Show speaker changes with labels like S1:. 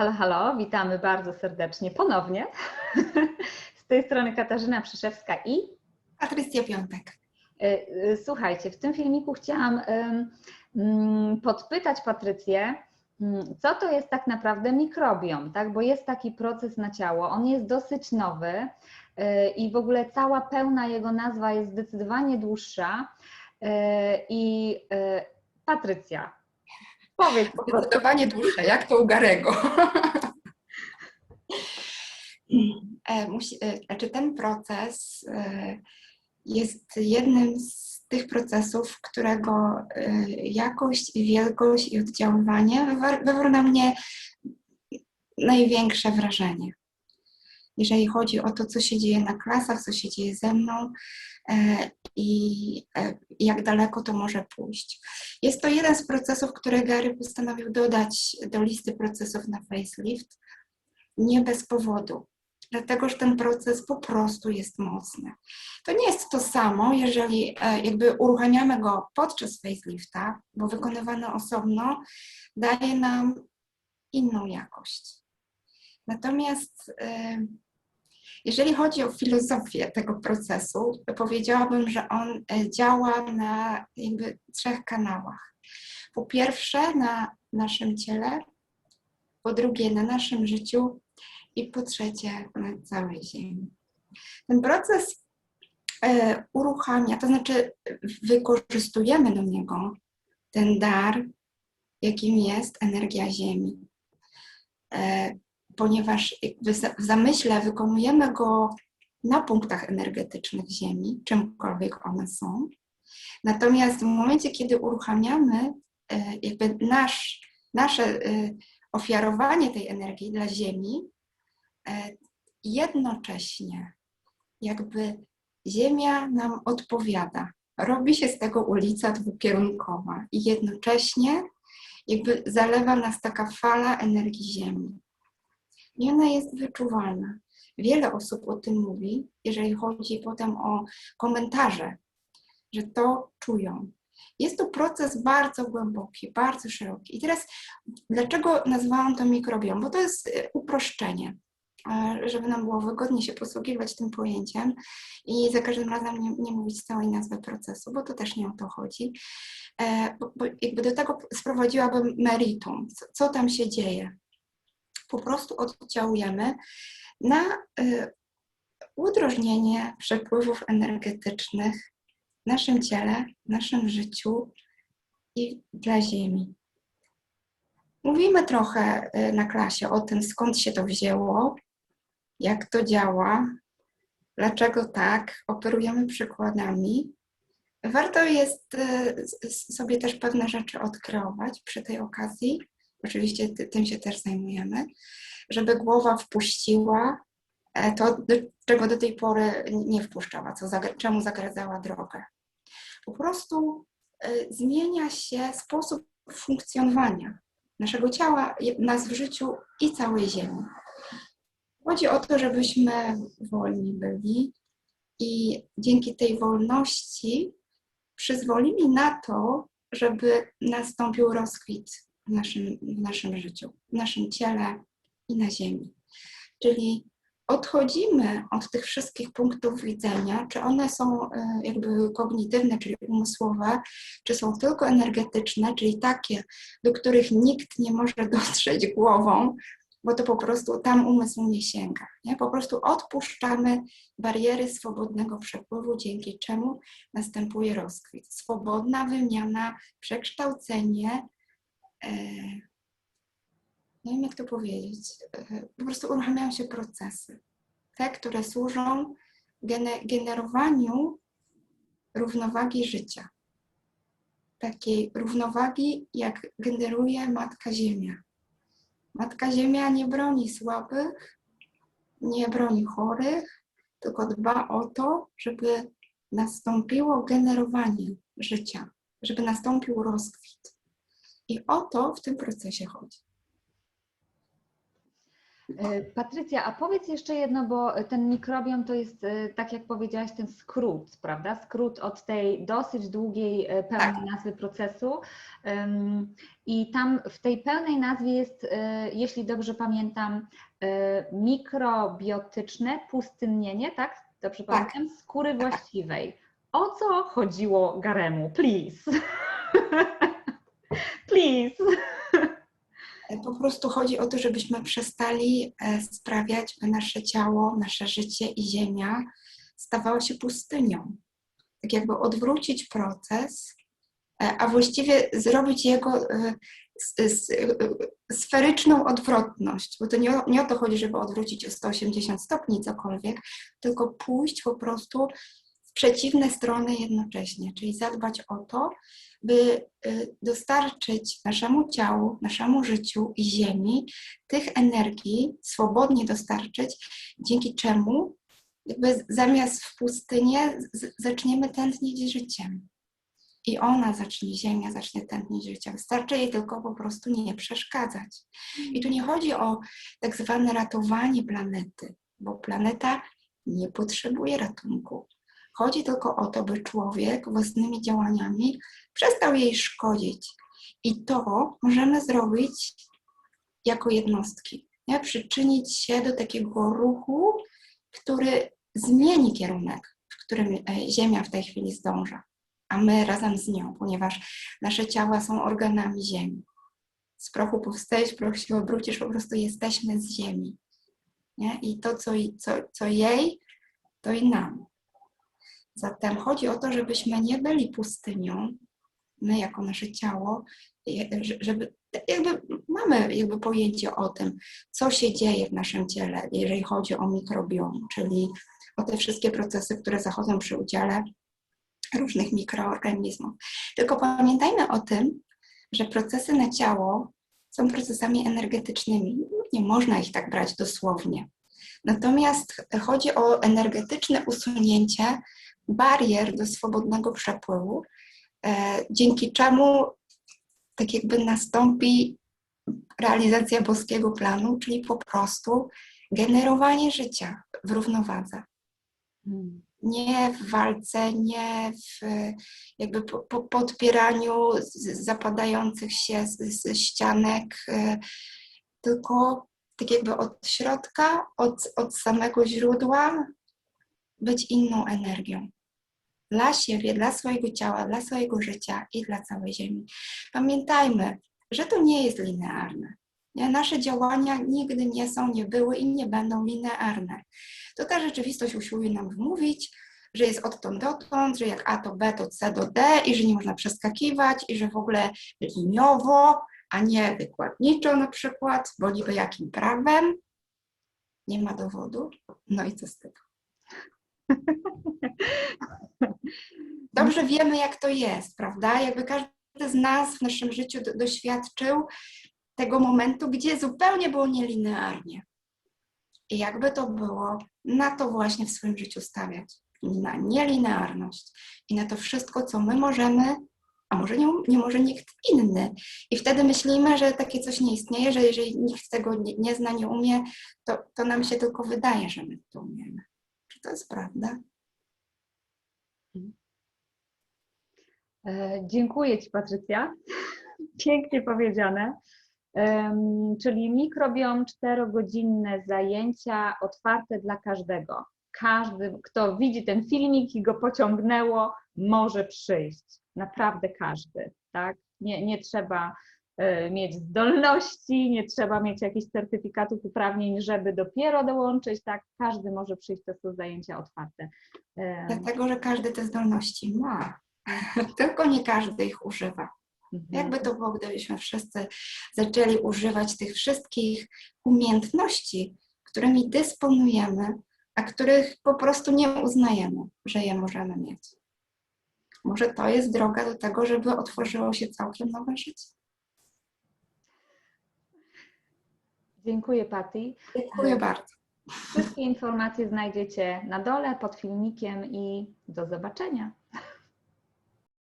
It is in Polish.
S1: Halo, halo, witamy bardzo serdecznie ponownie. Z tej strony Katarzyna Przyszewska i
S2: Patrycja Piątek.
S1: y, y, słuchajcie, w tym filmiku chciałam mm, podpytać Patrycję, mm, co to jest tak naprawdę mikrobiom, tak? Bo jest taki proces na ciało, on jest dosyć nowy y, i w ogóle cała pełna jego nazwa jest zdecydowanie dłuższa. I Patrycja, powiedz.
S2: Zdecydowanie dłuższe, jak to u Garego. E, musi, e, znaczy ten proces e, jest jednym z tych procesów, którego jakość i wielkość i oddziaływanie wywarł, wywarł na mnie największe wrażenie. Jeżeli chodzi o to, co się dzieje na klasach, co się dzieje ze mną e, i e, jak daleko to może pójść. Jest to jeden z procesów, które Gary postanowił dodać do listy procesów na facelift. Nie bez powodu, dlatego że ten proces po prostu jest mocny. To nie jest to samo, jeżeli e, jakby uruchamiamy go podczas facelifta, bo wykonywany osobno daje nam inną jakość. Natomiast jeżeli chodzi o filozofię tego procesu, to powiedziałabym, że on e, działa na jakby trzech kanałach. Po pierwsze na naszym ciele, po drugie na naszym życiu i po trzecie na całej Ziemi. Ten proces e, uruchamia, to znaczy wykorzystujemy do niego ten dar, jakim jest energia Ziemi. Ponieważ w zamyśle wykonujemy go na punktach energetycznych Ziemi, czymkolwiek one są. Natomiast w momencie, kiedy uruchamiamy e, jakby nasz, nasze e, ofiarowanie tej energii dla Ziemi, e, jednocześnie jakby Ziemia nam odpowiada. Robi się z tego ulica dwukierunkowa i jednocześnie jakby zalewa nas taka fala energii Ziemi. I ona jest wyczuwalna. Wiele osób o tym mówi, jeżeli chodzi potem o komentarze, że to czują. Jest to proces bardzo głęboki, bardzo szeroki. I teraz, dlaczego nazwałam to mikrobiom? Bo to jest e, uproszczenie, e, żeby nam było wygodnie się posługiwać tym pojęciem i za każdym razem nie, nie mówić całej nazwy procesu, bo to też nie o to chodzi. E, Bo, bo jakby do tego sprowadziłabym meritum, co, co tam się dzieje. Po prostu oddziałujemy na y, udrożnienie przepływów energetycznych w naszym ciele, w naszym życiu i dla Ziemi. Mówimy trochę y, na klasie o tym, skąd się to wzięło, jak to działa, dlaczego tak, operujemy przykładami. Warto jest y, sobie też pewne rzeczy odkreować przy tej okazji. Oczywiście ty- tym się też zajmujemy, żeby głowa wpuściła e, to, do czego do tej pory nie wpuszczała, co czemu zagradzała drogę. Po prostu e, zmienia się sposób funkcjonowania naszego ciała, nas w życiu i całej Ziemi. Chodzi o to, żebyśmy wolni byli i dzięki tej wolności przyzwolili na to, żeby nastąpił rozkwit w naszym, w naszym życiu, w naszym ciele i na Ziemi. Czyli odchodzimy od tych wszystkich punktów widzenia, czy one są e, jakby kognitywne, czyli umysłowe, czy są tylko energetyczne, czyli takie, do których nikt nie może dotrzeć głową, bo to po prostu tam umysł nie sięga. Nie? Po prostu odpuszczamy bariery swobodnego przepływu, dzięki czemu następuje rozkwit. Swobodna wymiana, przekształcenie, nie wiem jak to powiedzieć, e, po prostu uruchamiają się procesy, te, które służą gene- generowaniu równowagi życia. Takiej równowagi, jak generuje Matka Ziemia. Matka Ziemia nie broni słabych, nie broni chorych, tylko dba o to, żeby nastąpiło generowanie życia, żeby nastąpił rozkwit. I o to w tym procesie chodzi.
S1: E, Patrycja, a powiedz jeszcze jedno, bo ten mikrobiom to jest, e, tak jak powiedziałaś, ten skrót, prawda? Skrót od tej dosyć długiej, e, pełnej
S2: Tak.
S1: nazwy procesu. I tam w tej pełnej nazwie jest, jeśli dobrze pamiętam, mikrobiotyczne pustynnienie, tak? Dobrze
S2: Tak.
S1: pamiętam? Skóry właściwej. O co chodziło Garemu? Please. Please.
S2: Po prostu chodzi o to, żebyśmy przestali e, sprawiać, by nasze ciało, nasze życie i ziemia stawało się pustynią. Tak jakby odwrócić proces, e, a właściwie zrobić jego e, e, sferyczną odwrotność, bo to nie o, nie o to chodzi, żeby odwrócić o 180 stopni cokolwiek, tylko pójść po prostu w przeciwne strony jednocześnie, czyli zadbać o to, by y, dostarczyć naszemu ciału, naszemu życiu i Ziemi tych energii, swobodnie dostarczyć, dzięki czemu jakby zamiast w pustynię zaczniemy tętnić życiem. I ona zacznie, Ziemia zacznie tętnić życiem. Wystarczy jej tylko po prostu nie przeszkadzać. I tu nie chodzi o tak zwane ratowanie planety, bo planeta nie potrzebuje ratunku. Chodzi tylko o to, by człowiek własnymi działaniami przestał jej szkodzić. I to możemy zrobić jako jednostki. Nie? Przyczynić się do takiego ruchu, który zmieni kierunek, w którym e, Ziemia w tej chwili zdąża, a my razem z nią, ponieważ nasze ciała są organami Ziemi. Z prochu powstajesz, proch się obrócisz, po prostu jesteśmy z Ziemi. Nie? I to, co, co, co jej, to i nam. Zatem chodzi o to, żebyśmy nie byli pustynią, my jako nasze ciało, żeby jakby mamy jakby pojęcie o tym, co się dzieje w naszym ciele, jeżeli chodzi o mikrobiom, czyli o te wszystkie procesy, które zachodzą przy udziale różnych mikroorganizmów. Tylko pamiętajmy o tym, że procesy na ciało są procesami energetycznymi. Nie można ich tak brać dosłownie. Natomiast chodzi o energetyczne usunięcie barier do swobodnego przepływu, e, dzięki czemu tak jakby nastąpi realizacja boskiego planu, czyli po prostu generowanie życia w równowadze.
S1: Hmm.
S2: Nie w walce, nie w jakby po, po podpieraniu zapadających się z, z ścianek, e, tylko tak jakby od środka, od, od samego źródła być inną energią. Dla siebie, dla swojego ciała, dla swojego życia i dla całej Ziemi. Pamiętajmy, że to nie jest linearne. Nasze działania nigdy nie są, nie były i nie będą linearne. To ta rzeczywistość usiłuje nam wmówić, że jest odtąd dotąd, że jak A to B, to C do D i że nie można przeskakiwać i że w ogóle liniowo, a nie wykładniczo na przykład, bo niby jakim prawem. Nie ma dowodu. No i co z tego? Dobrze wiemy, jak to jest, prawda? Jakby każdy z nas w naszym życiu do, doświadczył tego momentu, gdzie zupełnie było nielinearnie. I jakby to było, na to właśnie w swoim życiu stawiać. Na nielinearność i na to wszystko, co my możemy, a może nie, nie może nikt inny. I wtedy myślimy, że takie coś nie istnieje, że jeżeli nikt tego nie, nie zna, nie umie, to, to nam się tylko wydaje, że my to umiemy. To jest prawda?
S1: E, Dziękuję Ci, Patrycja. Pięknie powiedziane. Czyli mikrobiom, czterogodzinne zajęcia otwarte dla każdego. Każdy, kto widzi ten filmik i go pociągnęło, może przyjść. Naprawdę każdy, tak? Nie, nie trzeba mieć zdolności, nie trzeba mieć jakichś certyfikatów, uprawnień, żeby dopiero dołączyć, tak? Każdy może przyjść, to są zajęcia otwarte. Em,
S2: Dlatego, że każdy te zdolności ma, tylko nie każdy ich używa.
S1: mhm.
S2: Jakby to było, gdybyśmy wszyscy zaczęli używać tych wszystkich umiejętności, którymi dysponujemy, a których po prostu nie uznajemy, że je możemy mieć. Może to jest droga do tego, żeby otworzyło się całkiem nowe życie.
S1: Dziękuję, Patty.
S2: Dziękuję bardzo.
S1: Wszystkie informacje znajdziecie na dole pod filmikiem i do zobaczenia.